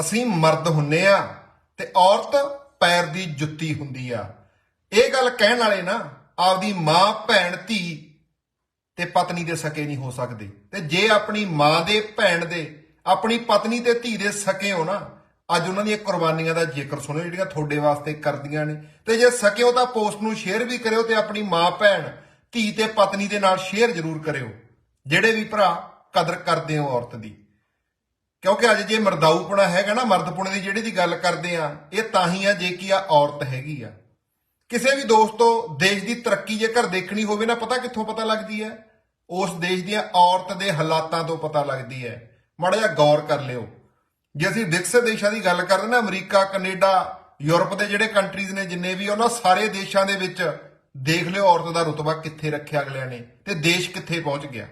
ਅਸੀਂ ਮਰਦ ਹੁੰਨੇ ਆ ਤੇ ਔਰਤ ਪੈਰ ਦੀ ਜੁੱਤੀ ਹੁੰਦੀ ਆ। ਇਹ ਗੱਲ ਕਹਿਣ ਵਾਲੇ ਨਾ ਆਪਦੀ ਮਾਂ, ਭੈਣ, ਧੀ ਤੇ ਪਤਨੀ ਦੇ ਸਕੇ ਨਹੀਂ ਹੋ ਸਕਦੇ। ਤੇ ਜੇ ਆਪਣੀ ਮਾਂ ਦੇ, ਭੈਣ ਦੇ, ਆਪਣੀ ਪਤਨੀ ਤੇ ਧੀ ਦੇ ਸਕੇ ਹੋ ਨਾ, ਅੱਜ ਉਹਨਾਂ ਦੀਆਂ ਕੁਰਬਾਨੀਆਂ ਦਾ ਜ਼ਿਕਰ ਸੁਣੋ ਜਿਹੜੀਆਂ ਤੁਹਾਡੇ ਵਾਸਤੇ ਕਰਦੀਆਂ ਨੇ। ਤੇ ਜੇ ਸਕਿਓ ਤਾਂ ਪੋਸਟ ਨੂੰ ਸ਼ੇਅਰ ਵੀ ਕਰਿਓ ਤੇ ਆਪਣੀ ਮਾਂ, ਭੈਣ, ਧੀ ਤੇ ਪਤਨੀ ਦੇ ਨਾਲ ਸ਼ੇਅਰ ਜ਼ਰੂਰ ਕਰਿਓ। ਜਿਹੜੇ ਵੀ ਭਰਾ ਕਦਰ ਕਰਦੇ ਹੋ ਔਰਤ ਦੀ। ਕਿਉਂਕਿ ਅੱਜ ਜੇ ਮਰਦਾਊਪਣਾ ਹੈਗਾ ਨਾ, ਮਰਦਪੁਣੇ ਦੀ ਜਿਹੜੀ ਦੀ ਗੱਲ ਕਰਦੇ ਆ, ਇਹ ਤਾਂ ਹੀ ਆ ਜੇ ਕੀ ਆ ਔਰਤ ਹੈਗੀ ਆ। ਕਿਸੇ ਵੀ ਦੋਸਤੋ ਦੇਸ਼ ਦੀ ਤਰੱਕੀ ਜੇਕਰ ਦੇਖਣੀ ਹੋਵੇ ਨਾ, ਪਤਾ ਕਿੱਥੋਂ ਪਤਾ ਲੱਗਦੀ ਹੈ ਉਸ ਦੇਸ਼ ਦੀਆਂ ਔਰਤ ਦੇ ਹਾਲਾਤਾਂ ਤੋਂ ਪਤਾ ਲੱਗਦੀ ਹੈ ਮਾੜਾ ਜਿਹਾ ਗੌਰ ਕਰ ਲਿਓ। ਜੇ ਅਸੀਂ ਵਿਕਸਿਤ ਦੇਸ਼ਾਂ ਦੀ ਗੱਲ ਕਰਦੇ ਨਾ, ਅਮਰੀਕਾ, ਕੈਨੇਡਾ, ਯੂਰਪ ਦੇ ਜਿਹੜੇ ਕੰਟਰੀਜ਼ ਨੇ ਜਿੰਨੇ ਵੀ, ਉਹਨਾਂ ਸਾਰੇ ਦੇਸ਼ਾਂ ਦੇ ਵਿੱਚ ਦੇਖ ਲਿਓ ਔਰਤ ਦਾ ਰੁਤਬਾ ਕਿੱਥੇ ਰੱਖਿਆ ਅਗਲਿਆਂ ਨੇ ਤੇ ਦੇਸ਼ ਕਿੱਥੇ ਪਹੁੰਚ ਗਿਆ।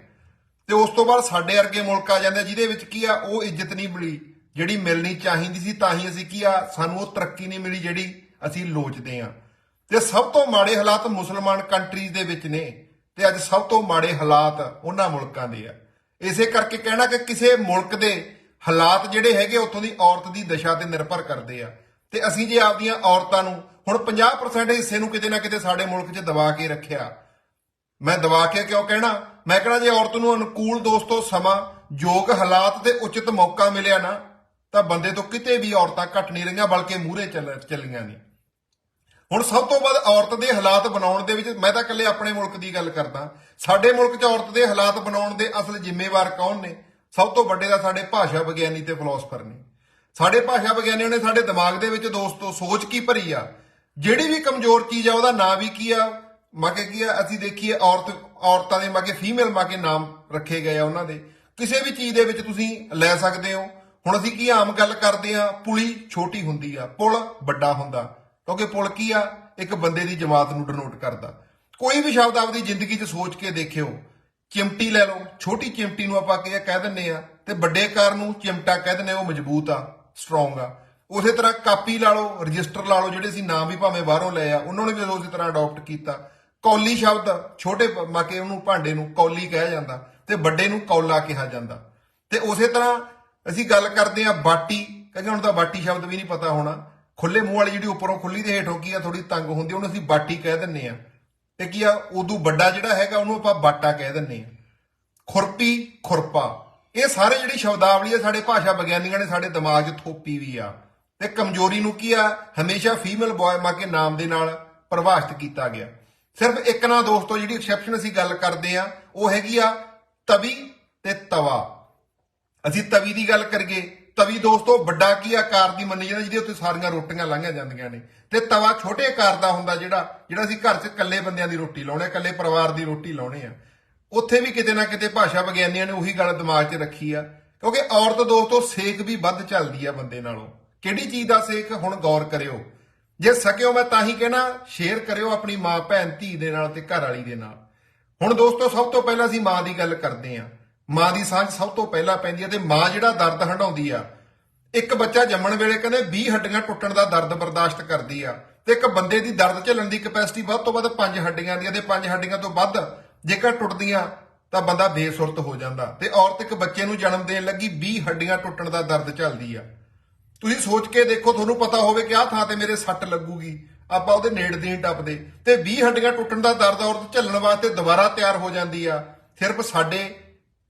ਤੇ ਉਸ ਤੋਂ ਬਾਅਦ ਸਾਡੇ ਵਰਗੇ ਮੁਲਕ ਆ ਜਾਂਦੇ ਆ, ਜਿਹਦੇ ਵਿੱਚ ਕੀ ਆ ਉਹ ਇੱਜ਼ਤ ਨਹੀਂ ਮਿਲੀ ਜਿਹੜੀ ਮਿਲਣੀ ਚਾਹੀਦੀ ਸੀ ਤਾਂ ਹੀ ਅਸੀਂ ਕੀ ਆ ਸਾਨੂੰ ਉਹ ਤਰੱਕੀ ਨਹੀਂ ਮਿਲੀ ਜਿਹੜੀ ਅਸੀਂ ਲੋਚਦੇ ਆ। ਤੇ ਸਭ ਤੋਂ ਮਾੜੇ ਹਾਲਾਤ ਮੁਸਲਮਾਨ ਕੰਟਰੀਜ਼ ਦੇ ਵਿੱਚ ਨੇ ਤੇ ਅੱਜ ਸਭ ਤੋਂ ਮਾੜੇ ਹਾਲਾਤ ਉਹਨਾਂ ਮੁਲਕਾਂ ਦੇ ਆ। ਇਸੇ ਕਰਕੇ ਕਹਿਣਾ ਕਿ ਕਿਸੇ ਮੁਲਕ ਦੇ ਹਾਲਾਤ ਜਿਹੜੇ ਹੈਗੇ ਉੱਥੋਂ ਦੀ ਔਰਤ ਦੀ ਦਸ਼ਾ ਤੇ ਨਿਰਭਰ ਕਰਦੇ ਆ। ਤੇ ਅਸੀਂ ਜੇ ਆਪਦੀਆਂ ਔਰਤਾਂ ਨੂੰ ਹੁਣ 50% ਹਿੱਸੇ ਨੂੰ ਕਿਤੇ ਨਾ ਕਿਤੇ ਸਾਡੇ ਮੁਲਕ 'ਚ ਦਬਾ ਕੇ ਰੱਖਿਆ ਮੈਂ ਦਬਾ ਕੇ ਕਿਉਂ ਕਹਿਣਾ? ਮੈਂ ਕਹਿਣਾ ਜੇ ਔਰਤ ਨੂੰ ਅਨੁਕੂਲ ਦੋਸਤੋ ਸਮਾਂ ਯੋਗ ਹਾਲਾਤ ਤੇ ਉਚਿਤ ਮੌਕਾ ਮਿਲਿਆ ਨਾ, ਤਾਂ ਬੰਦੇ ਤੋਂ ਕਿਤੇ ਵੀ ਔਰਤਾਂ ਘੱਟ ਨਹੀਂ ਰਹੀਆਂ, ਬਲਕਿ ਮੂਹਰੇ ਚੱਲ, ਚੱਲੀਆਂ ਨੇ। ਹੁਣ ਸਭ ਤੋਂ ਵੱਧ ਔਰਤ ਦੇ ਹਾਲਾਤ ਬਣਾਉਣ ਦੇ ਵਿੱਚ ਮੈਂ ਤਾਂ ਇਕੱਲੇ ਆਪਣੇ ਮੁਲਕ ਦੀ ਗੱਲ ਕਰਦਾ। ਸਾਡੇ ਮੁਲਕ 'ਚ ਔਰਤ ਦੇ ਹਾਲਾਤ ਬਣਾਉਣ ਦੇ ਅਸਲ ਜ਼ਿੰਮੇਵਾਰ ਕੌਣ ਨੇ? ਸਭ ਤੋਂ ਵੱਡੇ ਤਾਂ ਸਾਡੇ ਭਾਸ਼ਾ ਵਿਗਿਆਨੀ ਤੇ ਫਿਲਾਸਫਰ ਨੇ। ਸਾਡੇ ਭਾਸ਼ਾ ਵਿਗਿਆਨੀਆਂ ਨੇ ਸਾਡੇ ਦਿਮਾਗ ਦੇ ਵਿੱਚ ਦੋਸਤੋ ਸੋਚ ਕੀ ਭਰੀ ਆ? ਜਿਹੜੀ ਵੀ ਕਮਜ਼ੋਰ ਚੀਜ਼ ਆ, ਉਹਦਾ ਨਾਂ ਵੀ ਕੀ ਆ? ਮੈਂ ਮਾਕੇ ਕੀ ਆ? ਅਸੀਂ ਦੇਖੀਏ ਔਰਤ ਔਰਤਾਂ ਦੇ ਮਾਕੇ ਫੀਮੇਲ ਮਾਕੇ ਨਾਮ ਰੱਖੇ ਗਏ ਆ ਉਹਨਾਂ ਦੇ। ਕਿਸੇ ਵੀ ਚੀਜ਼ ਦੇ ਵਿੱਚ ਤੁਸੀਂ ਲੈ ਸਕਦੇ ਹੋ। ਹੁਣ ਅਸੀਂ ਕੀ ਆਮ ਗੱਲ ਕਰਦੇ ਆ ਪੁਲੀ ਛੋਟੀ ਹੁੰਦੀ ਆ ਪੁਲ ਵੱਡਾ ਹੁੰਦਾ। ਕਿਉਂਕਿ ਪੁਲ ਕੀ ਆ? ਇੱਕ ਬੰਦੇ ਦੀ ਜਮਾਤ ਨੂੰ ਡਿਨੋਟ ਕਰਦਾ। ਕੋਈ ਵੀ ਸ਼ਬਦ ਆਪਦੀ ਜ਼ਿੰਦਗੀ 'ਚ ਸੋਚ ਕੇ ਦੇਖਿਓ। ਚਿਮਟੀ ਲੈ ਲਓ। ਛੋਟੀ ਚਿਮਟੀ ਨੂੰ ਆਪਾਂ ਕੀ ਕਹਿ ਦਿੰਨੇ ਆ ਤੇ ਵੱਡੇ ਕਾਰ ਨੂੰ ਚਿਮਟਾ ਕਹਿ ਦਿੰਨੇ ਆ, ਉਹ ਮਜ਼ਬੂਤ ਆ ਸਟਰੋਂਗ ਆ। ਉਸੇ ਤਰ੍ਹਾਂ ਕਾਪੀ ਲਾ ਲਓ ਰਜਿਸਟਰ ਲਾ ਲਓ ਜਿਹੜੇ ਅਸੀਂ ਨਾਮ ਵੀ ਭਾਵੇਂ ਬਾਹਰੋਂ ਲਏ ਆ ਉਹਨਾਂ ਨੇ ਵੀ ਉਸੇ ਤਰ੍ਹਾਂ ਅਡਾਪਟ ਕੀਤਾ। ਕੌਲੀ ਸ਼ਬਦ, ਛੋਟੇ ਪ- ਮਾਕੇ ਉਹਨੂੰ ਭਾਂਡੇ ਨੂੰ ਕੌਲੀ ਕਿਹਾ ਜਾਂਦਾ ਤੇ ਵੱਡੇ ਨੂੰ ਕੌਲਾ ਕਿਹਾ ਜਾਂਦਾ। ਤੇ ਉਸੇ ਤਰ੍ਹਾਂ ਅਸੀਂ ਗੱਲ ਕਰਦੇ ਆ ਬਾਟੀ ਕਹਿੰਦੇ ਹੁਣ ਤਾਂ ਬਾਟੀ ਸ਼ਬਦ ਵੀ ਨਹੀਂ ਪਤਾ ਹੋਣਾ। ਖੁੱਲੇ ਮੂੰਹ ਵਾਲੀ ਜਿਹੜੀ ਉੱਪਰੋਂ ਖੁੱਲੀ ਤੇ ਹੇਠੋਂ ਕੀ ਆ ਥੋੜੀ ਤੰਗ ਹੁੰਦੀ ਉਹਨੂੰ ਅਸੀਂ ਬਾਟੀ ਕਹਿ ਦਿੰਨੇ ਆ ਤੇ ਕੀ ਆ, ਉਦੋਂ ਵੱਡਾ ਜਿਹੜਾ ਹੈਗਾ, ਉਹਨੂੰ ਆਪਾਂ ਬਾਟਾ ਕਹਿ ਦਿੰਨੇ ਆ ਖੁਰਪੀ, ਖੁਰਪਾ, ਇਹ ਸਾਰੇ ਜਿਹੜੀ ਸ਼ਬਦਾਵਲੀ ਆ, ਸਾਡੇ ਭਾਸ਼ਾ ਵਿਗਿਆਨੀਆਂ ਨੇ ਸਾਡੇ ਦਿਮਾਗ 'ਚ ਥੋਪੀ ਵੀ ਆ। ਤੇ ਕਮਜ਼ੋਰੀ ਨੂੰ ਕੀ ਆ, ਹਮੇਸ਼ਾ ਫੀਮੇਲ ਬॉय ਮਾ ਕੇ ਨਾਮ ਦੇ ਨਾਲ ਪ੍ਰਭਾਸ਼ਿਤ ਕੀਤਾ ਗਿਆ। ਸਿਰਫ ਇੱਕ ਨਾ ਦੋਸਤੋ, ਜਿਹੜੀ ਐਕਸੈਪਸ਼ਨ ਅਸੀਂ ਗੱਲ ਕਰਦੇ ਆ ਉਹ ਹੈਗੀ ਆ ਤਵੀ ਤੇ ਤਵਾ। ਅਸੀਂ ਤਵੀ ਦੀ ਗੱਲ ਕਰੀਏ, ਤਵੀ ਦੋਸਤੋ, ਵੱਡਾ ਕੀ ਆਕਾਰ ਦੀ ਮੰਨੀ ਜਾਂਦੀ, ਜਿਹਦੇ ਉੱਤੇ ਸਾਰੀਆਂ ਰੋਟੀਆਂ ਲੰਘੀਆਂ ਜਾਂਦੀਆਂ ਨੇ। ਤੇ ਤਵਾ ਛੋਟੇ ਆਕਾਰ ਦਾ ਹੁੰਦਾ ਜਿਹੜਾ ਜਿਹੜਾ ਅਸੀਂ ਘਰ 'ਚ ਇਕੱਲੇ ਬੰਦਿਆਂ ਦੀ ਰੋਟੀ ਲਾਉਣੇ ਇਕੱਲੇ ਪਰਿਵਾਰ ਦੀ ਰੋਟੀ ਲਾਉਣੇ ਆ। ਉੱਥੇ ਵੀ ਕਿਤੇ ਨਾ ਕਿਤੇ ਭਾਸ਼ਾ ਵਿਗਿਆਨੀਆਂ ਨੇ ਉਹੀ ਗੱਲ ਦਿਮਾਗ 'ਚ ਰੱਖੀ ਆ, ਕਿਉਂਕਿ ਔਰਤ ਦੋਸਤੋ, ਸੇਕ ਵੀ ਵੱਧ ਚੱਲਦੀ ਆ ਬੰਦੇ ਨਾਲੋਂ। ਕਿਹੜੀ ਚੀਜ਼ ਦਾ ਸੇਕ? ਹੁਣ ਗੌਰ ਕਰਿਓ। ਜੇ ਸਕਿਓ ਮੈਂ ਤਾਂ ਹੀ ਕਹਿਣਾ ਸ਼ੇਅਰ ਕਰਿਓ ਆਪਣੀ ਮਾਂ, ਭੈਣ, ਧੀ ਦੇ ਨਾਲ ਤੇ ਘਰ ਵਾਲੀ ਦੇ ਨਾਲ। ਹੁਣ ਦੋਸਤੋ, ਸਭ ਤੋਂ ਪਹਿਲਾਂ ਅਸੀਂ ਮਾਂ ਦੀ ਗੱਲ ਕਰਦੇ ਆਂ ਮਾਂ ਦੀ ਸਾਂਝ ਸਭ ਤੋਂ ਪਹਿਲਾਂ ਪੈਂਦੀ ਹੈ ਤੇ ਮਾਂ ਜਿਹੜਾ ਦਰਦ ਹੰਡਾਉਂਦੀ ਆ, ਇੱਕ ਬੱਚਾ ਜੰਮਣ ਵੇਲੇ ਕਹਿੰਦੇ 20 ਹੱਡੀਆਂ ਟੁੱਟਣ ਦਾ ਦਰਦ ਬਰਦਾਸ਼ਤ ਕਰਦੀ ਆ ਤੇ ਇੱਕ ਬੰਦੇ ਦੀ ਦਰਦ ਝੱਲਣ ਦੀ ਕਪੈਸਿਟੀ ਵੱਧ ਤੋਂ ਵੱਧ 5 ਹੱਡੀਆਂ ਦੀ ਆ ਤੇ 5 ਹੱਡੀਆਂ ਤੋਂ ਵੱਧ ਜੇਕਰ ਟੁੱਟਦੀਆਂ ਤਾਂ ਬੰਦਾ ਬੇਸੁਰਤ ਹੋ ਜਾਂਦਾ ਤੇ ਔਰਤ ਇੱਕ ਬੱਚੇ ਨੂੰ ਜਨਮ ਦੇਣ ਲੱਗੀ 20 ਹੱਡੀਆਂ ਟੁੱਟਣ ਦਾ ਦਰਦ ਝੱਲਦੀ ਆ। ਤੁਸੀਂ ਸੋਚ ਕੇ ਦੇਖੋ, ਤੁਹਾਨੂੰ ਪਤਾ ਹੋਵੇ ਕਿ ਆਹ ਥਾਂ ਤੇ ਮੇਰੇ ਸੱਟ ਲੱਗੂਗੀ। ਆਪਾਂ ਉਹਦੇ ਨੇੜੇ ਦੀ ਟੱਪਦੇ। ਤੇ 20 ਹੱਡੀਆਂ ਟੁੱਟਣ ਦਾ ਦਰਦ ਔਰਤ ਝੱਲਣ ਵਾਸਤੇ ਦੁਬਾਰਾ ਤਿਆਰ ਹੋ ਜਾਂਦੀ ਆ। ਸਿਰਫ ਸਾਡੇ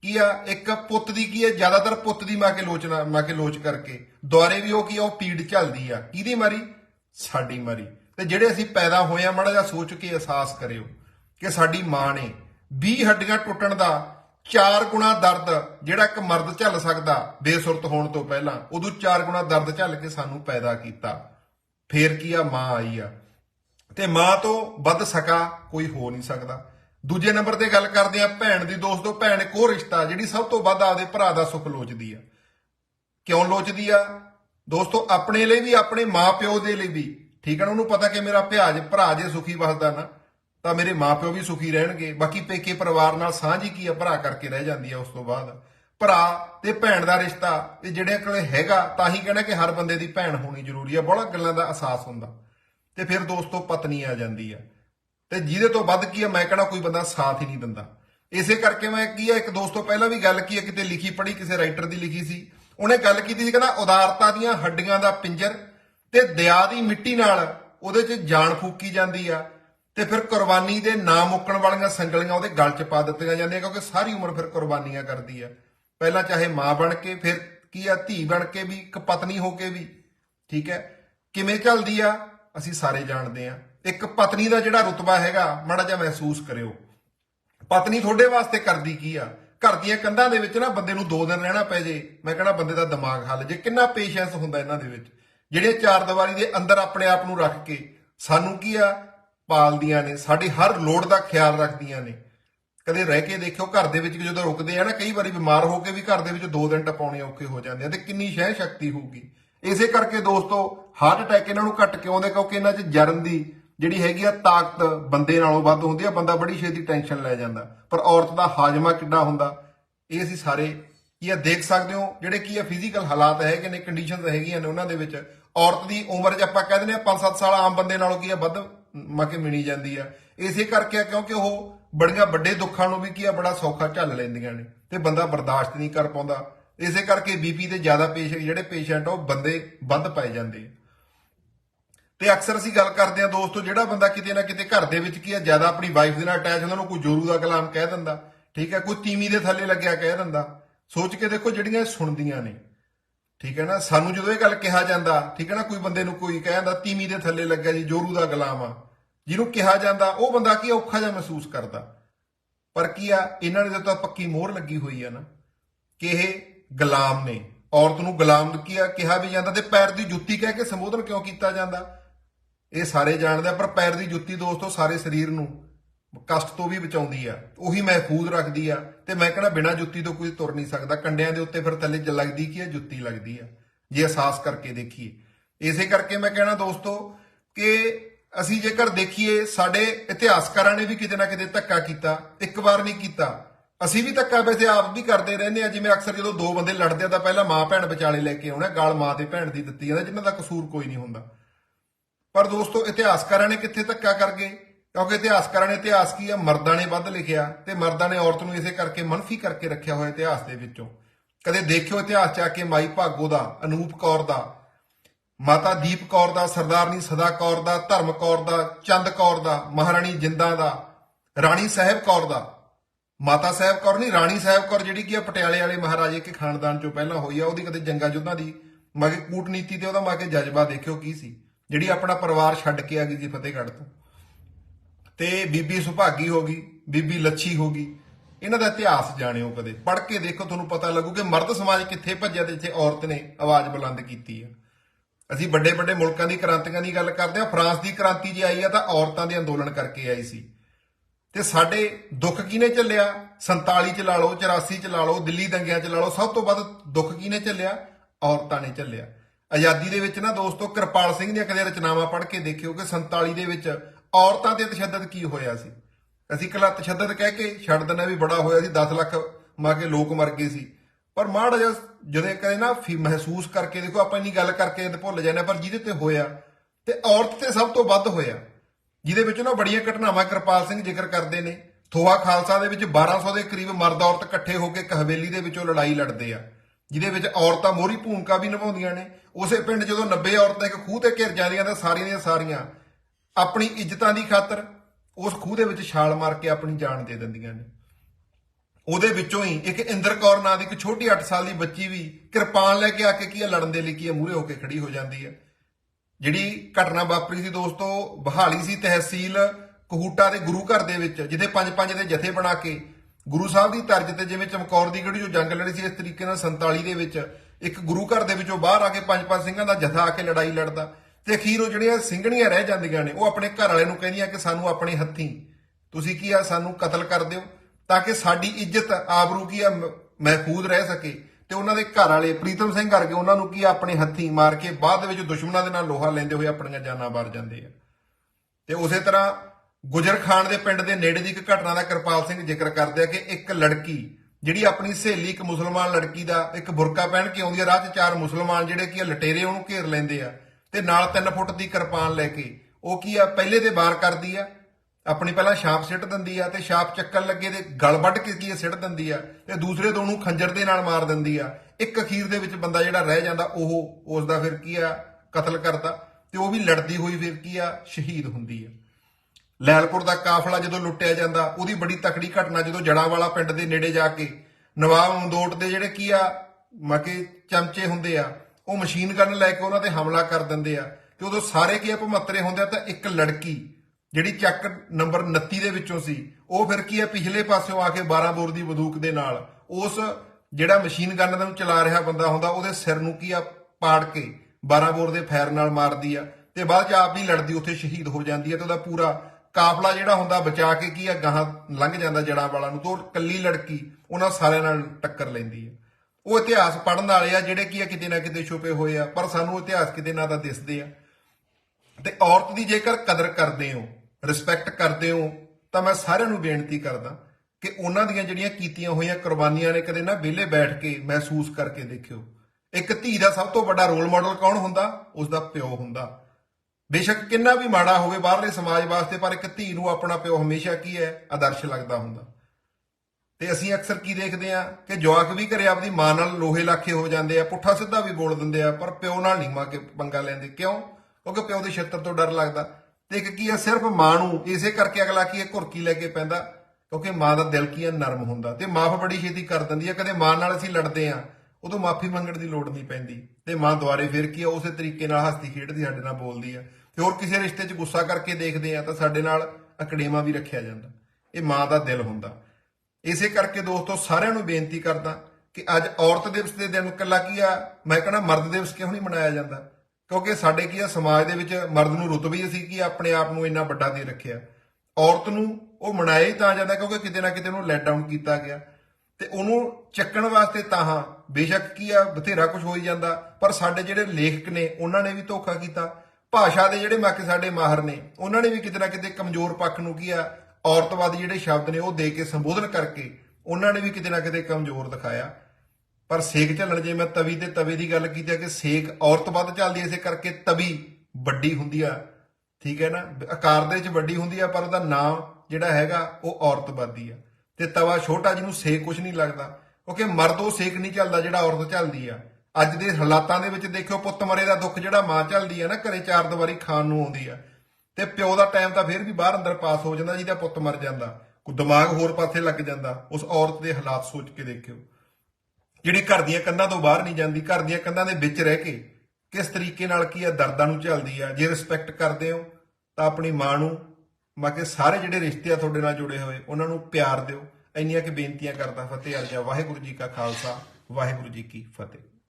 ਕੀ ਆ, ਇੱਕ ਪੁੱਤ ਦੀ ਕੀ ਹੈ ਜ਼ਿਆਦਾਤਰ ਪੁੱਤ ਦੀ ਮਾਂ ਕੇ ਲੋਚਨਾ, ਮਾਂ ਕੇ ਲੋਚ ਕਰਕੇ। ਦੁਆਰੇ ਵੀ ਉਹ ਕੀ ਆ, ਉਹ ਪੀੜ ਝੱਲਦੀ ਆ। ਕਿਹਦੀ ਮਾਰੀ? ਸਾਡੀ ਮਾਰੀ। ਤੇ ਜਿਹੜੇ ਅਸੀਂ ਪੈਦਾ ਹੋਏ ਆ, ਮਾੜਾ ਜਿਹਾ ਸੋਚ ਕੇ ਅਹਿਸਾਸ ਕਰਿਓ ਕਿ ਸਾਡੀ ਮਾਂ ਨੇ 20 ਹੱਡੀਆਂ ਟੁੱਟਣ ਦਾ ਚਾਰ ਗੁਣਾ ਦਰਦ ਜਿਹੜਾ ਇੱਕ ਮਰਦ ਝੱਲ ਸਕਦਾ ਬੇਸੁਰਤ ਹੋਣ ਤੋਂ ਪਹਿਲਾਂ, ਉਦੋਂ ਚਾਰ ਗੁਣਾ ਦਰਦ ਝੱਲ ਕੇ ਸਾਨੂੰ ਪੈਦਾ ਕੀਤਾ। ਫੇਰ ਕੀ ਆ? ਮਾਂ ਆਈ ਆ। ਤੇ ਮਾਂ ਤੋਂ ਵੱਧ ਸਕਾ ਕੋਈ ਹੋ ਨਹੀਂ ਸਕਦਾ। ਦੂਜੇ ਨੰਬਰ ਤੇ ਗੱਲ ਕਰਦੇ ਆ, ਭੈਣ ਦੀ ਦੋਸਤੋ ਭੈਣ ਇੱਕ ਉਹ ਰਿਸ਼ਤਾ, ਜਿਹੜੀ ਸਭ ਤੋਂ ਵੱਧ ਆਪਦੇ ਭਰਾ ਦਾ ਸੁੱਖ ਲੋਚਦੀ ਆ। ਕਿਉਂ ਲੋਚਦੀ ਆ? ਦੋਸਤੋ, ਆਪਣੇ ਲਈ ਵੀ, ਆਪਣੇ ਮਾਪਿਓ ਦੇ ਲਈ ਵੀ। ਠੀਕ ਹੈ ਨਾ? ਉਹਨੂੰ ਪਤਾ ਕਿ ਮੇਰਾ ਭਿਆਜ ਭਰਾ ਜੇ ਸੁਖੀ ਵਸਦਾ ਨਾ ਤਾਂ ਮੇਰੇ ਮਾਪਿਓ ਵੀ ਸੁਖੀ ਰਹਿਣਗੇ। ਬਾਕੀ ਪੇਕੇ ਪਰਿਵਾਰ ਨਾਲ ਸਾਂਝੀ ਕੀ ਆ? ਭਰਾ ਕਰਕੇ ਰਹਿ ਜਾਂਦੀ ਆ ਉਸ ਤੋਂ ਬਾਅਦ। ਭਰਾ ਤੇ ਭੈਣ ਦਾ ਰਿਸ਼ਤਾ ਇਹ ਜਿਹੜੇ ਕੋਲੇ ਹੈਗਾ, ਤਾਂ ਹੀ ਕਹਿਣਾ ਕਿ ਹਰ ਬੰਦੇ ਦੀ ਭੈਣ ਹੋਣੀ ਜ਼ਰੂਰੀ ਆ। ਬੜਾ ਗੱਲਾਂ ਦਾ ਅਹਿਸਾਸ ਹੁੰਦਾ। ਤੇ ਫਿਰ ਦੋਸਤੋ ਪਤਨੀ ਆ ਜਾਂਦੀ ਆ। ਤੇ ਜਿਹਦੇ ਤੋਂ ਵੱਧ ਕੀ ਆ? ਮੈਂ ਕਹਣਾ ਕੋਈ ਬੰਦਾ ਸਾਥ ਹੀ ਨਹੀਂ ਦਿੰਦਾ। ਇਸੇ ਕਰਕੇ ਮੈਂ ਕੀ ਆ, ਇੱਕ ਦੋਸਤੋ ਪਹਿਲਾਂ ਵੀ ਗੱਲ ਕੀ ਆ? ਕਿਤੇ ਲਿਖੀ ਪੜ੍ਹੀ, ਕਿਸੇ ਰਾਈਟਰ ਦੀ ਲਿਖੀ ਸੀ। ਉਹਨੇ ਗੱਲ ਕੀਤੀ ਸੀ ਕਹਿੰਦਾ ਉਦਾਰਤਾ ਦੀਆਂ ਹੱਡੀਆਂ ਦਾ ਪਿੰਜਰ ਤੇ ਦਇਆ ਦੀ ਮਿੱਟੀ ਨਾਲ ਉਹਦੇ 'ਚ ਜਾਨ ਫੂਕੀ ਜਾਂਦੀ ਆ। ਤੇ ਫਿਰ ਕੁਰਬਾਨੀ ਦੇ ਨਾ ਮੁੱਕਣ ਵਾਲੀਆਂ ਸੰਗਲੀਆਂ ਉਹਦੇ ਗਲ 'ਚ ਪਾ ਦਿੱਤੀਆਂ ਜਾਂਦੀਆਂ, ਕਿਉਂਕਿ ਸਾਰੀ ਉਮਰ ਫਿਰ ਕੁਰਬਾਨੀਆਂ ਕਰਦੀ ਆ। ਪਹਿਲਾਂ ਚਾਹੇ ਮਾਂ ਬਣ ਕੇ, ਫਿਰ ਕੀ ਆ, ਧੀ ਬਣ ਕੇ ਵੀ, ਇੱਕ ਪਤਨੀ ਹੋ ਕੇ ਵੀ, ਠੀਕ ਹੈ? ਕਿਵੇਂ ਚੱਲਦੀ ਆ? ਅਸੀਂ ਸਾਰੇ ਜਾਣਦੇ ਆ। ਇੱਕ ਪਤਨੀ ਦਾ ਜਿਹੜਾ ਰੁਤਬਾ ਹੈਗਾ, ਮਾੜਾ ਜਿਹਾ ਮਹਿਸੂਸ ਕਰਿਓ। ਪਤਨੀ ਤੁਹਾਡੇ ਵਾਸਤੇ ਕਰਦੀ ਕੀ ਆ? ਘਰ ਦੀਆਂ ਕੰਧਾਂ ਦੇ ਵਿੱਚ ਨਾ ਬੰਦੇ ਨੂੰ 2 ਦਿਨ ਰਹਿਣਾ ਪੈ ਜੇ। ਮੈਂ ਕਹਿੰਦਾ ਬੰਦੇ ਦਾ ਦਿਮਾਗ ਹੱਲ, ਜੇ ਕਿੰਨਾ ਪੇਸ਼ੈਂਸ ਹੁੰਦਾ ਇਹਨਾਂ ਦੇ ਵਿੱਚ, ਜਿਹੜੇ ਚਾਰ ਦੀਵਾਰੀ ਦੇ ਅੰਦਰ ਆਪਣੇ ਆਪ ਨੂੰ ਰੱਖ ਕੇ, ਸਾਨੂੰ ਕੀ ਆ? ਪਾਲਦੀਆਂ ਨੇ, ਸਾਡੀ ਹਰ ਲੋੜ ਦਾ ਖਿਆਲ ਰੱਖਦੀਆਂ ਨੇ। ਕਦੇ ਰਹਿ ਕੇ ਦੇਖਿਓ, ਘਰ ਦੇ ਵਿੱਚ ਜਦੋਂ ਰੁਕਦੇ ਆ ਨਾ, ਕਈ ਵਾਰੀ ਬਿਮਾਰ ਹੋ ਕੇ ਵੀ ਘਰ ਦੇ ਵਿੱਚ ਦੋ ਦਿਨ ਟਪਾਉਣੇ ਔਖੇ ਹੋ ਜਾਂਦੇ ਆ ਤੇ ਕਿੰਨੀ ਸਹਿ ਸ਼ਕਤੀ ਹੋਊਗੀ। ਇਸੇ ਕਰਕੇ ਦੋਸਤੋ ਹਾਰਟ ਅਟੈਕ ਇਹਨਾਂ ਨੂੰ ਘੱਟ ਕਿਉਂ ਆਉਂਦੇ ਕਿਉਂਕਿ ਇਹਨਾਂ 'ਚ ਜਰਨ ਦੀ ਜਿਹੜੀ ਹੈਗੀ ਆ ਤਾਕਤ ਬੰਦੇ ਨਾਲੋਂ ਵੱਧ ਹੁੰਦੀ ਆ, ਬੰਦਾ ਬੜੀ ਛੇਤੀ ਟੈਨਸ਼ਨ ਲੈ ਜਾਂਦਾ। ਪਰ ਔਰਤ ਦਾ ਹਾਜ਼ਮਾ ਕਿੱਡਾ ਹੁੰਦਾ, ਇਹ ਅਸੀਂ ਸਾਰੇ ਕੀ ਆ, ਦੇਖ ਸਕਦੇ ਹੋ, ਜਿਹੜੇ ਕੀ ਆ ਫਿਜ਼ੀਕਲ ਹਾਲਾਤ ਹੈਗੇ ਨੇ ਕੰਡੀਸ਼ਨਸ ਹੈਗੀਆਂ ਨੇ ਉਹਨਾਂ ਦੇ ਵਿੱਚ। ਔਰਤ ਦੀ ਉਮਰ ਜੇ ਆਪਾਂ ਕਹਿ ਦਿੰਦੇ ਆ 5-7 ਸਾਲ ਆਮ ਬੰਦੇ ਨਾਲੋਂ ਕੀ ਆ, ਵੱਧ ਮਕੇ ਮਿਣੀ ਜਾਂਦੀ ਆ। ਇਸੇ ਕਰਕੇ ਆ ਕਿਉਂਕਿ ਉਹ ਬੜੀਆਂ ਵੱਡੇ ਦੁੱਖਾਂ ਨੂੰ ਵੀ ਕੀ ਆ, ਬੜਾ ਸੌਖਾ ਝੱਲ ਲੈਂਦੀਆਂ ਨੇ ਤੇ ਬੰਦਾ ਬਰਦਾਸ਼ਤ ਨਹੀਂ ਕਰ ਪਾਉਂਦਾ। ਇਸੇ ਕਰਕੇ ਬੀਪੀ ਦੇ ਜ਼ਿਆਦਾ ਪੇਸ਼ੈਂਟ ਜਿਹੜੇ ਪੇਸ਼ੈਂਟ ਉਹ ਬੰਦੇ ਵੱਧ ਪਾਏ ਜਾਂਦੇ ਤੇ ਅਕਸਰ ਅਸੀਂ ਗੱਲ ਕਰਦੇ ਆ ਦੋਸਤੋ, ਜਿਹੜਾ ਬੰਦਾ ਕਿਤੇ ਨਾ ਕਿਤੇ ਘਰ ਦੇ ਵਿੱਚ ਕੀ ਆ, ਜ਼ਿਆਦਾ ਆਪਣੀ ਵਾਈਫ ਦੇ ਨਾਲ ਅਟੈਚ ਹੁੰਦਾ, ਉਹਨੂੰ ਕੋਈ ਜੋਰੂ ਦਾ ਕਲਾਮ ਕਹਿ ਦਿੰਦਾ। ਠੀਕ ਹੈ ਕੋਈ ਤੀਵੀਂ ਦੇ ਥੱਲੇ ਲੱਗਿਆ ਕਹਿ ਦਿੰਦਾ। ਸੋਚ ਕੇ ਦੇਖੋ ਜਿਹੜੀਆਂ ਸੁਣਦੀਆਂ ਨੇ। ਠੀਕ ਹੈ ਨਾ? ਸਾਨੂੰ ਜਦੋਂ ਇਹ ਗੱਲ ਕਿਹਾ ਜਾਂਦਾ ਠੀਕ ਹੈ ਨਾ? ਕੋਈ ਬੰਦੇ ਨੂੰ ਕੋਈ ਕਹਿੰਦਾ ਤੀਵੀਂ ਦੇ ਥੱਲੇ ਲੱਗਿਆ ਜੀ ਜੋਰੂ ਦਾ ਗੁਲਾਮ ਆ। ਜਿਹਨੂੰ ਕਿਹਾ ਜਾਂਦਾ ਉਹ ਬੰਦਾ ਕੀ ਆ, ਔਖਾ ਜਿਹਾ ਮਹਿਸੂਸ ਕਰਦਾ? ਪਰ ਕੀ ਆ ਇਹਨਾਂ ਨੇ ਤਾਂ ਪੱਕੀ ਮੋਹਰ ਲੱਗੀ ਹੋਈ ਆ ਨਾ ਕਿ ਇਹ ਗੁਲਾਮ ਨੇ। ਔਰਤ ਨੂੰ ਗੁਲਾਮ ਕੀ ਆ ਕਿਹਾ ਵੀ ਜਾਂਦਾ ਤੇ ਪੈਰ ਦੀ ਜੁੱਤੀ ਕਹਿ ਕੇ ਸੰਬੋਧਨ ਕਿਉਂ ਕੀਤਾ ਜਾਂਦਾ? ਇਹ ਸਾਰੇ ਜਾਣਦੇ ਪਰ ਪੈਰ ਦੀ ਜੁੱਤੀ ਦੋਸਤੋ ਸਾਰੇ ਸਰੀਰ ਨੂੰ ਕਸ਼ਟ ਤੋਂ ਵੀ ਬਚਾਉਂਦੀ ਆ, ਉਹੀ ਮਹਿਫੂਜ਼ ਰੱਖਦੀ ਆ, ਤੇ ਮੈਂ ਕਹਿੰਦਾ ਬਿਨਾਂ ਜੁੱਤੀ ਤੋਂ ਕੋਈ ਤੁਰ ਨਹੀਂ ਸਕਦਾ। ਕੰਡਿਆਂ ਦੇ ਉੱਤੇ ਫਿਰ ਥੱਲੇ ਜ ਲੱਗਦੀ ਕੀ ਆ? ਜੁੱਤੀ ਲੱਗਦੀ ਆ। ਜੇ ਅਹਿਸਾਸ ਕਰਕੇ ਦੇਖੀਏ। ਇਸੇ ਕਰਕੇ ਮੈਂ ਕਹਿਣਾ ਦੋਸਤੋ ਕਿ ਅਸੀਂ ਜੇਕਰ ਦੇਖੀਏ, ਸਾਡੇ ਇਤਿਹਾਸਕਾਰਾਂ ਨੇ ਵੀ ਕਿਤੇ ਨਾ ਕਿਤੇ ਧੱਕਾ ਕੀਤਾ, ਇੱਕ ਵਾਰ ਨਹੀਂ ਕੀਤਾ। ਅਸੀਂ ਵੀ ਧੱਕਾ ਵੈਸੇ ਆਪ ਵੀ ਕਰਦੇ ਰਹਿੰਦੇ ਆ ਜਿਵੇਂ ਅਕਸਰ ਜਦੋਂ ਦੋ ਬੰਦੇ ਲੜਦੇ ਆ ਤਾਂ ਪਹਿਲਾਂ ਮਾਂ ਭੈਣ ਵਿਚਾਲੇ ਲੈ ਕੇ ਆਉਣਾ, ਗਾਲ ਮਾਂ ਤੇ ਭੈਣ ਦੀ ਦਿੱਤੀ ਜਾਂਦਾ, ਜਿਨ੍ਹਾਂ ਦਾ ਕਸੂਰ ਕੋਈ ਨਹੀਂ ਹੁੰਦਾ। ਪਰ ਦੋਸਤੋ, ਇਤਿਹਾਸਕਾਰਾਂ ਨੇ ਕਿੱਥੇ ਧੱਕਾ ਕਰ ਗਏ? ਕਿਉਂਕਿ ਇਤਿਹਾਸਕਾਰਾਂ ਨੇ ਇਤਿਹਾਸ ਕੀ ਆ? ਮਰਦਾਂ ਨੇ ਵੱਧ ਲਿਖਿਆ ਤੇ ਮਰਦਾਂ ਨੇ ਔਰਤ ਨੂੰ ਇਸੇ ਕਰਕੇ ਮਨਫੀ ਕਰਕੇ ਰੱਖਿਆ ਹੋਇਆ ਇਤਿਹਾਸ ਦੇ ਵਿੱਚੋਂ। ਕਦੇ ਦੇਖਿਓ ਇਤਿਹਾਸ ਚ ਆ ਕੇ ਮਾਈ ਭਾਗੋ ਦਾ, ਅਨੂਪ ਕੌਰ ਦਾ, ਮਾਤਾ ਦੀਪ ਕੌਰ ਦਾ, ਸਰਦਾਰਨੀ ਸਦਾ ਕੌਰ ਦਾ, ਧਰਮ ਕੌਰ ਦਾ, ਚੰਦ ਕੌਰ ਦਾ, ਮਹਾਰਾਣੀ ਜਿੰਦਾਂ ਦਾ, ਰਾਣੀ ਸਾਹਿਬ ਕੌਰ ਦਾ। ਮਾਤਾ ਸਾਹਿਬ ਕੌਰ ਨਹੀਂ, ਰਾਣੀ ਸਾਹਿਬ ਕੌਰ ਜਿਹੜੀ ਕਿ ਪਟਿਆਲੇ ਵਾਲੇ ਮਹਾਰਾਜੇ ਕੇ ਖਾਨਦਾਨ ਚੋਂ ਪਹਿਲਾਂ ਹੋਈ ਆ, ਉਹਦੀ ਕਦੇ ਜੰਗਾਂ ਯੁੱਧਾਂ ਦੀ ਮਾਗੇ ਕੂਟਨੀਤੀ ਤੇ ਉਹਦਾ ਮਾਗੇ ਜਜ਼ਬਾ ਦੇਖਿਓ ਕੀ ਸੀ? ਜਿਹੜੀ ਆਪਣਾ ਪਰਿਵਾਰ ਛੱਡ ਕੇ ਆ ਗਈ ਸੀ ਫਤਿਹਗੜ੍ਹ ਤੋਂ। ਤੇ ਬੀਬੀ ਸੁਭਾਗੀ ਹੋ ਗਈ, ਬੀਬੀ ਲੱਛੀ ਹੋ ਗਈ। ਇਹਨਾਂ ਦਾ ਇਤਿਹਾਸ ਜਾਣਿਓ ਕਦੇ। ਪੜ੍ਹ ਕੇ ਦੇਖੋ, ਤੁਹਾਨੂੰ ਪਤਾ ਲੱਗੂ ਕਿ ਮਰਦ ਸਮਾਜ ਕਿੱਥੇ ਭੱਜਿਆ ਤੇ ਇੱਥੇ ਔਰਤ ਨੇ ਆਵਾਜ਼ ਬੁਲੰਦ ਕੀਤੀ ਆ। ਅਸੀਂ ਵੱਡੇ ਵੱਡੇ ਮੁਲਕਾਂ ਦੀ ਕ੍ਰਾਂਤੀਆਂ ਦੀ ਗੱਲ ਕਰਦੇ ਹਾਂ ਫਰਾਂਸ ਦੀ ਕ੍ਰਾਂਤੀ ਜੇ ਆਈ ਆ ਤਾਂ ਔਰਤਾਂ ਦੇ ਅੰਦੋਲਨ ਕਰਕੇ ਆਈ ਸੀ। ਤੇ ਸਾਡੇ ਦੁੱਖ ਕਿਹਨੇ ਚੱਲਿਆ 47 ਚ ਲਾ ਲਓ 84 ਚ ਲਾ ਲਓ, ਦਿੱਲੀ ਦੰਗਿਆਂ ਚ ਲਾ ਲਓ, ਸਭ ਤੋਂ ਵੱਧ ਦੁੱਖ ਕਿਹਨੇ ਚੱਲਿਆ ਔਰਤਾਂ ਨੇ ਚੱਲਿਆ ਆਜ਼ਾਦੀ ਦੇ ਵਿੱਚ ਨਾ ਦੋਸਤੋ, ਕਿਰਪਾਲ ਸਿੰਘ ਦੀਆਂ ਕਦੇ ਰਚਨਾਵਾਂ ਪੜ੍ਹ ਕੇ ਦੇਖਿਓ ਕਿ 47 ਦੇ ਵਿੱਚ ਔਰਤਾਂ ਤੇ ਤਸ਼ੱਦਦ ਕੀ ਹੋਇਆ ਸੀ? ਅਸੀਂ ਕੱਲਾ ਤਸ਼ੱਦਦ ਕਹਿ ਕੇ ਛੱਡ ਦਿੰਨਾ ਵੀ ਬੜਾ ਹੋਇਆ ਸੀ 10 ਲੱਖ ਮਾ ਕੇ ਲੋਕ ਮਰ ਗਏ ਸੀ। ਪਰ ਮਾੜਾ ਜਿਹਾ ਜਦੋਂ ਕਦੇ ਨਾ ਫੀ- ਮਹਿਸੂਸ ਕਰਕੇ ਦੇਖੋ ਆਪਾਂ ਇੰਨੀ ਗੱਲ ਕਰਕੇ ਭੁੱਲ ਜਾਂਦੇ ਹਾਂ, ਪਰ ਜਿਹਦੇ ਤੇ ਹੋਇਆ ਤੇ ਔਰਤ ਤੇ ਸਭ ਤੋਂ ਵੱਧ ਹੋਇਆ। ਜਿਹਦੇ ਵਿੱਚ ਨਾ ਬੜੀਆਂ ਘਟਨਾਵਾਂ ਕਿਰਪਾਲ ਸਿੰਘ ਜ਼ਿਕਰ ਕਰਦੇ ਨੇ। ਥੋਆ ਖਾਲਸਾ ਦੇ ਵਿੱਚ 1200 ਦੇ ਕਰੀਬ ਮਰਦ ਔਰਤ ਇਕੱਠੇ ਹੋ ਕੇ ਕਹਵੇਲੀ ਦੇ ਵਿੱਚੋਂ ਲੜਾਈ ਲੜਦੇ ਆ। ਜਿਹਦੇ ਵਿੱਚ ਔਰਤਾਂ ਮੋਹਰੀ ਭੂਮਿਕਾ ਵੀ ਨਿਭਾਉਂਦੀਆਂ ਨੇ। ਉਸੇ ਪਿੰਡ ਜਦੋਂ 90 ਔਰਤਾਂ ਇੱਕ ਖੂਹ ਤੇ ਘਿਰ ਜਾਂਦੀਆਂ ਤਾਂ ਸਾਰੀਆਂ ਦੀਆਂ ਸਾਰੀਆਂ ਆਪਣੀ ਇੱਜ਼ਤਾਂ ਦੀ ਖਾਤਰ ਉਸ ਖੂਹ ਦੇ ਵਿੱਚ ਛਾਲ ਮਾਰ ਕੇ ਆਪਣੀ ਜਾਨ ਦੇ ਦਿੰਦੀਆਂ ਨੇ। ਉਹਦੇ ਵਿੱਚੋਂ ਹੀ ਇੱਕ ਇੰਦਰ ਕੌਰ ਨਾਂ ਦੀ ਇੱਕ ਛੋਟੀ 8 ਸਾਲ ਦੀ ਬੱਚੀ ਵੀ ਕਿਰਪਾਨ ਲੈ ਕੇ ਆ ਕੇ ਕੀ ਆ, ਲੜਨ ਦੇ ਲਈ ਕੀ ਆ, ਮੂਹਰੇ ਹੋ ਕੇ ਖੜੀ ਹੋ ਜਾਂਦੀ ਹੈ ਜਿਹੜੀ ਘਟਨਾ ਵਾਪਰੀ ਸੀ ਦੋਸਤੋ, ਬਹਾਲੀ ਸੀ ਤਹਿਸੀਲ ਕਹੂਟਾ ਦੇ ਗੁਰੂ ਘਰ ਦੇ ਵਿੱਚ, ਜਿੱਥੇ ਪੰਜ ਪੰਜ ਦੇ ਜਥੇ ਬਣਾ ਕੇ ਗੁਰੂ ਸਾਹਿਬ ਦੀ ਤਰਜ਼ ਤੇ ਜਿਵੇਂ ਚਮਕੌਰ ਦੀ ਗੜੀ ਜੋ ਜੰਗ ਲੜੀ ਸੀ, ਇਸ ਤਰੀਕੇ ਨਾਲ 47 ਦੇ ਵਿੱਚ ਇੱਕ ਗੁਰੂ ਘਰ ਦੇ ਵਿੱਚੋਂ ਬਾਹਰ ਆ ਕੇ ਪੰਜ ਪੰਜ ਸਿੰਘਾਂ ਦਾ ਜਥਾ ਆ ਕੇ ਲੜਾਈ ਲੜਦਾ। ਤੇ ਅਖੀਰ ਉਹ ਜਿਹੜੀਆਂ ਸਿੰਘਣੀਆਂ ਰਹਿ ਜਾਂਦੀਆਂ ਨੇ, ਉਹ ਆਪਣੇ ਘਰ ਵਾਲੇ ਨੂੰ ਕਹਿੰਦੀਆਂ ਕਿ ਸਾਨੂੰ ਆਪਣੇ ਹੱਥੀਂ, ਤੁਸੀਂ ਕੀ ਆ, ਸਾਨੂੰ ਕਤਲ ਕਰ ਦਿਓ, ਤਾਂ ਕਿ ਸਾਡੀ ਇੱਜ਼ਤ ਆਬਰੂ ਕੀ ਆ, ਮ- ਮਹਿਫੂਜ਼ ਰਹਿ ਸਕੇ। ਤੇ ਉਹਨਾਂ ਦੇ ਘਰ ਵਾਲੇ ਪ੍ਰੀਤਮ ਸਿੰਘ ਕਰਕੇ ਉਹਨਾਂ ਨੂੰ ਕੀ ਆ, ਆਪਣੇ ਹੱਥੀਂ ਮਾਰ ਕੇ ਬਾਅਦ ਦੇ ਵਿੱਚ ਦੁਸ਼ਮਣਾਂ ਦੇ ਨਾਲ ਲੋਹਾ ਲੈਂਦੇ ਹੋਏ ਆਪਣੀਆਂ ਜਾਨਾਂ ਵਾਰ ਜਾਂਦੇ ਆ। ਤੇ ਉਸੇ ਤਰ੍ਹਾਂ ਗੁਜਰ ਖਾਨ ਦੇ ਪਿੰਡ ਦੇ ਨੇੜੇ ਦੀ ਇੱਕ ਘਟਨਾ ਦਾ ਕਿਰਪਾਲ ਸਿੰਘ ਜ਼ਿਕਰ ਕਰਦੇ ਆ ਕਿ ਇੱਕ ਲੜਕੀ, ਜਿਹੜੀ ਆਪਣੀ ਸਹੇਲੀ, ਇੱਕ ਮੁਸਲਮਾਨ ਲੜਕੀ ਦਾ ਇੱਕ ਬੁਰਕਾ ਪਹਿਨ ਕੇ ਆਉਂਦੀ ਆ, ਰਾਹ 'ਚ ਚਾਰ ਮੁਸਲਮਾਨ ਜਿਹੜੇ ਕੀ ਆ, ਲਟੇਰੇ ਉਹਨੂੰ ਘੇਰ ਲੈਂਦੇ ਆ। ਤੇ ਨਾਲ 3 ਫੁੱਟ ਦੀ ਕਿਰਪਾਨ ਲੈ ਕੇ ਉਹ ਕੀ ਆ, ਪਹਿਲੇ ਦੇ ਵਾਰ ਕਰਦੀ ਆ, ਆਪਣੀ ਪਹਿਲਾਂ ਛਾਪ ਸਿੱਟ ਦਿੰਦੀ ਆ ਤੇ ਛਾਪ ਚੱਕਣ ਲੱਗੇ ਤੇ ਗਲ ਵੱਢ ਕੇ ਕੀ ਸਿੱਟ ਦਿੰਦੀ ਆ ਤੇ ਦੂਸਰੇ ਦੋ ਨੂੰ ਖੰਜਰ ਦੇ ਨਾਲ ਮਾਰ ਦਿੰਦੀ ਆ। ਇੱਕ ਅਖੀਰ ਦੇ ਵਿੱਚ ਬੰਦਾ ਜਿਹੜਾ ਰਹਿ ਜਾਂਦਾ, ਉਹ ਉਸ ਦਾ ਫਿਰ ਕੀ ਆ, ਕਤਲ ਕਰਦਾ ਤੇ ਉਹ ਵੀ ਲੜਦੀ ਹੋਈ ਫਿਰ ਕੀ ਆ, ਸ਼ਹੀਦ ਹੁੰਦੀ ਆ। ਲੈਲਪੁਰ ਦਾ ਕਾਫਲਾ ਜਦੋਂ ਲੁੱਟਿਆ ਜਾਂਦਾ, ਉਹਦੀ ਬੜੀ ਤਕੜੀ ਘਟਨਾ ਜਦੋਂ ਜੜਾਵਾਲਾ ਪਿੰਡ ਦੇ ਨੇੜੇ ਜਾ ਕੇ ਨਵਾਬ ਮਮਦੋਟ ਦੇ ਜਿਹੜੇ ਕੀ ਆ ਮਕੇ ਚਮਚੇ ਹੁੰਦੇ ਆ ਉਹ ਮਸ਼ੀਨ ਗਨ ਲੈ ਕੇ ਉਹਨਾਂ ਤੇ ਹਮਲਾ ਕਰ ਦਿੰਦੇ ਆ ਤੇ ਉਦੋਂ ਸਾਰੇ ਕੀ ਆ, ਭਮੱਤਰੇ ਹੁੰਦੇ ਆ ਤਾਂ ਇੱਕ ਲੜਕੀ ਜਿਹੜੀ ਚੱਕ ਨੰਬਰ 29 ਦੇ ਵਿੱਚੋਂ ਸੀ, ਉਹ ਫਿਰ ਕੀ ਆ, ਪਿਛਲੇ ਪਾਸਿਓਂ ਆ ਕੇ 12 ਬੋਰ ਦੀ ਬੰਦੂਕ ਦੇ ਨਾਲ ਉਸ ਜਿਹੜਾ ਮਸ਼ੀਨ ਗਨ ਨੂੰ ਚਲਾ ਰਿਹਾ ਬੰਦਾ ਹੁੰਦਾ, ਉਹਦੇ ਸਿਰ ਨੂੰ ਕੀ ਆ, ਪਾੜ ਕੇ 12 ਬੋਰ ਦੇ ਫੈਰ ਨਾਲ ਮਾਰਦੀ ਆ ਤੇ ਬਾਅਦ ਚ ਆਪ ਵੀ ਲੜਦੀ, ਉੱਥੇ ਸ਼ਹੀਦ ਹੋ ਜਾਂਦੀ ਆ ਤੇ ਉਹਦਾ ਪੂਰਾ ਕਾਫਲਾ ਜਿਹੜਾ ਹੁੰਦਾ, ਬਚਾ ਕੇ ਕੀ ਆ, ਗਾਹਾਂ ਲੰਘ ਜਾਂਦਾ ਜੜਾਂ ਵਾਲਾ ਨੂੰ, ਤੋਂ ਕੱਲੀ ਲੜਕੀ ਉਹਨਾਂ ਸਾਰਿਆਂ ਨਾਲ ਟੱਕਰ ਲੈਂਦੀ ਆ। ਉਹ ਇਤਿਹਾਸ ਪੜਨ ਵਾਲੇ ਆ, ਜਿਹੜੇ ਕੀ ਆ, ਕਿਤੇ ਨਾ ਕਿਤੇ ਛੁਪੇ ਹੋਏ ਆ, ਪਰ ਸਾਨੂੰ ਇਤਿਹਾਸ ਕਿਤੇ ਨਾ ਤਾਂ ਦਿਸਦੇ ਆ। ਤੇ ਔਰਤ ਦੀ ਜੇਕਰ ਕਦਰ ਕਰਦੇ ਹੋ ਰਿਸਪੈਕਟ ਕਰਦੇ ਹੋ, ਤਾਂ ਮੈਂ ਸਾਰਿਆਂ ਨੂੰ ਬੇਨਤੀ ਕਰਦਾ ਕਿ ਉਹਨਾਂ ਦੀਆਂ ਜਿਹੜੀਆਂ ਕੀਤੀਆਂ ਹੋਈਆਂ ਕੁਰਬਾਨੀਆਂ ਨੇ ਕਦੇ ਨਾ ਵਿਹਲੇ ਬੈਠ ਕੇ ਮਹਿਸੂਸ ਕਰਕੇ ਦੇਖਿਓ। ਇੱਕ ਧੀ ਦਾ ਸਭ ਤੋਂ ਵੱਡਾ ਰੋਲ ਮਾਡਲ ਕੌਣ ਹੁੰਦਾ? ਉਸ ਦਾ ਪਿਓ ਹੁੰਦਾ। ਬੇਸ਼ੱਕ ਕਿੰਨਾ ਵੀ ਮਾੜਾ ਹੋਵੇ ਬਾਹਰਲੇ ਸਮਾਜ ਵਾਸਤੇ, ਪਰ ਇੱਕ ਧੀ ਨੂੰ ਆਪਣਾ ਪਿਓ ਹਮੇਸ਼ਾ ਕੀ ਹੈ? ਆਦਰਸ਼ ਲੱਗਦਾ ਹੁੰਦਾ। ਤੇ ਅਸੀਂ ਅਕਸਰ ਕੀ ਦੇਖਦੇ ਆ ਕਿ ਜਵਾਕ ਵੀ ਘਰੇ ਆਪਦੀ ਮਾਂ ਨਾਲ ਲੋਹੇ ਲਾਖੇ ਹੋ ਜਾਂਦੇ ਆ, ਪੁੱਠਾ ਸਿੱਧਾ ਵੀ ਬੋਲ ਦਿੰਦੇ ਆ, ਪਰ ਪਿਓ ਨਾਲ ਨਹੀਂ ਮਾਂ ਕੇ ਪੰਗਾ ਲੈਂਦੇ। ਕਿਉਂ? ਕਿਉਂਕਿ ਪਿਓ ਦੇ ਛੇਤਰ ਤੋਂ ਡਰ ਲੱਗਦਾ। ਤੇ ਇੱਕ ਕੀ ਆ, ਸਿਰਫ ਮਾਂ ਨੂੰ ਇਸੇ ਕਰਕੇ ਅਗਲਾ ਕੀ ਹੈ ਘੁਰਕੀ ਲੈ ਕੇ ਪੈਂਦਾ, ਕਿਉਂਕਿ ਮਾਂ ਦਾ ਦਿਲ ਕੀ ਹੈ ਨਰਮ ਹੁੰਦਾ। ਤੇ ਮਾਫ ਬੜੀ ਛੇਤੀ ਕਰ ਦਿੰਦੀ ਹੈ ਕਦੇ ਮਾਂ ਨਾਲ ਅਸੀਂ ਲੜਦੇ ਆ, ਉਦੋਂ ਮਾਫੀ ਮੰਗਣ ਦੀ ਲੋੜ ਨਹੀਂ ਪੈਂਦੀ। ਤੇ ਮਾਂ ਦੁਆਰੇ ਫਿਰ ਕੀ ਆ, ਉਸੇ ਤਰੀਕੇ ਨਾਲ ਹੱਸਦੀ, ਖੇਡਦੀ, ਸਾਡੇ ਨਾਲ ਬੋਲਦੀ ਆ। ਤੇ ਹੋਰ ਕਿਸੇ ਰਿਸ਼ਤੇ 'ਚ ਗੁੱਸਾ ਕਰਕੇ ਦੇਖਦੇ ਆ, ਤਾਂ ਸਾਡੇ ਨਾਲ ਅਕੜੇਮਾ ਵੀ ਰੱਖਿਆ ਜਾਂਦਾ। ਇਹ ਮਾਂ ਦਾ ਦਿਲ ਹੁੰਦਾ। ਇਸੇ ਕਰਕੇ ਦੋਸਤੋ ਸਾਰਿਆਂ ਨੂੰ ਬੇਨਤੀ ਕਰਦਾ ਕਿ ਅੱਜ ਔਰਤ ਦਿਵਸ ਦੇ ਦਿਨ ਕੱਲਾ ਕੀ ਆ? ਮੈਂ ਕਹਿੰਦਾ ਮਰਦ ਦਿਵਸ ਕਿਉਂ ਨਹੀਂ ਮਨਾਇਆ ਜਾਂਦਾ? ਕਿਉਂਕਿ ਸਾਡੇ ਕੀ ਆ, ਸਮਾਜ ਦੇ ਵਿੱਚ ਮਰਦ ਨੂੰ ਰੁਤਬਾ ਹੀ ਅਸੀਂ ਕੀ ਆਪਣੇ ਆਪ ਨੂੰ ਇੰਨਾ ਵੱਡਾ ਦੇ ਰੱਖਿਆ। ਔਰਤ ਨੂੰ ਉਹ ਮਨਾਇਆ ਹੀ ਤਾਂ ਜਾਂਦਾ ਕਿਉਂਕਿ ਕਿਤੇ ਨਾ ਕਿਤੇ ਉਹਨੂੰ ਲੈਟ ਡਾਊਨ ਕੀਤਾ ਗਿਆ। ਤੇ ਉਹਨੂੰ ਚੱਕਣ ਵਾਸਤੇ ਤਾਂ ਹਾਂ, ਬੇਸ਼ੱਕ ਕੀ ਆ, ਬਥੇਰਾ ਕੁਝ ਹੋਈ ਜਾਂਦਾ, ਪਰ ਸਾਡੇ ਜਿਹੜੇ ਲੇਖਕ ਨੇ, ਉਹਨਾਂ ਨੇ ਵੀ ਧੋਖਾ ਕੀਤਾ। ਭਾਸ਼ਾ ਦੇ ਜਿਹੜੇ ਮੱਕ ਸਾਡੇ ਮਾਹਰ ਨੇ, ਉਹਨਾਂ ਨੇ ਵੀ ਕਿਤੇ ਨਾ ਕਿਤੇ ਕਮਜ਼ੋਰ ਪੱਖ ਨੂੰ ਕੀ ਆ ਔਰਤਵਾਦੀ ਜਿਹੜੇ ਸ਼ਬਦ ਨੇ ਉਹ ਦੇ ਕੇ ਸੰਬੋਧਨ ਕਰਕੇ ਉਹਨਾਂ ਨੇ ਵੀ ਕਿਤੇ ਨਾ ਕਿਤੇ ਕਮਜ਼ੋਰ ਦਿਖਾਇਆ। ਪਰ ਸੇਕ ਝੱਲਣ ਜੇ ਮੈਂ ਤਵੀ ਤੇ ਤਵੇ ਦੀ ਗੱਲ ਕੀਤੀ ਆ ਕਿ ਸੇਕ ਔਰਤ ਵੱਧ ਚੱਲਦੀ ਐ ਇਸੇ ਕਰਕੇ ਤਵੀ ਵੱਡੀ ਹੁੰਦੀ ਆ। ਠੀਕ ਹੈ ਨਾ? ਆਕਾਰ ਦੇ ਵਿੱਚ ਵੱਡੀ ਹੁੰਦੀ ਆ, ਪਰ ਉਹਦਾ ਨਾਮ ਜਿਹੜਾ ਹੈਗਾ ਉਹ ਔਰਤ ਵੱਧਦੀ ਆ। ਤੇ ਤਵਾ ਛੋਟਾ ਜਿਹਨੂੰ ਸੇਕ ਕੁਝ ਨਹੀਂ ਲੱਗਦਾ। ਕਿਉਂਕਿ ਮਰਦ ਉਹ ਸੇਕ ਨਹੀਂ ਚੱਲਦਾ ਜਿਹੜਾ ਔਰਤ ਚੱਲਦੀ ਆ। ਅੱਜ ਦੇ ਹਾਲਾਤਾਂ ਦੇ ਵਿੱਚ ਦੇਖਿਓ, ਪੁੱਤ ਮਰੇ ਦਾ ਦੁੱਖ ਜਿਹੜਾ ਮਾਂ ਚੱਲਦੀ ਆ ਨਾ, ਘਰੇ ਚਾਰ ਦੀਵਾਰੀ ਖਾਣ ਨੂੰ ਆਉਂਦੀ ਆ। ਤੇ ਪਿਓ ਦਾ ਟਾਈਮ ਤਾਂ ਫਿਰ ਵੀ ਬਾਹਰ ਅੰਦਰ ਪਾਸ ਹੋ ਜਾਂਦਾ, ਜਿਹਦਾ ਪੁੱਤ ਮਰ ਜਾਂਦਾ। ਕੋਈ ਦਿਮਾਗ ਹੋਰ ਪਾਸੇ ਲੱਗ ਜਾਂਦਾ, ਉਸ ਔਰਤ ਦੇ ਹਾਲਾਤ ਸੋਚ ਕੇ ਦੇਖਿਓ। ਜਿਹੜੀ ਘਰ ਦੀਆਂ ਕੰਧਾਂ ਤੋਂ ਬਾਹਰ ਨਹੀਂ ਜਾਂਦੀ, ਘਰ ਦੀਆਂ ਕੰਧਾਂ ਦੇ ਵਿੱਚ ਰਹਿ ਕੇ ਕਿਸ ਤਰੀਕੇ ਨਾਲ ਕੀ ਆ, ਦਰਦਾਂ ਨੂੰ ਝੱਲਦੀ ਆ, ਜੇ ਰਿਸਪੈਕਟ ਕਰਦੇ ਹੋ, ਤਾਂ ਆਪਣੀ ਮਾਂ ਨੂੰ ਬਾਕੀ ਸਾਰੇ ਜਿਹੜੇ ਰਿਸ਼ਤੇ ਆ ਤੁਹਾਡੇ ਨਾਲ ਜੁੜੇ ਹੋਏ, ਉਹਨਾਂ ਨੂੰ ਪਿਆਰ ਦਿਓ। ਇੰਨੀਆਂ ਕਿ ਬੇਨਤੀਆਂ ਕਰਦਾ ਫਤਿਹ ਅਰਜਾ, ਵਾਹਿਗੁਰੂ ਜੀ ਕਾ ਖਾਲਸਾ, ਵਾਹਿਗੁਰੂ ਜੀ ਕੀ ਫਤਿਹ।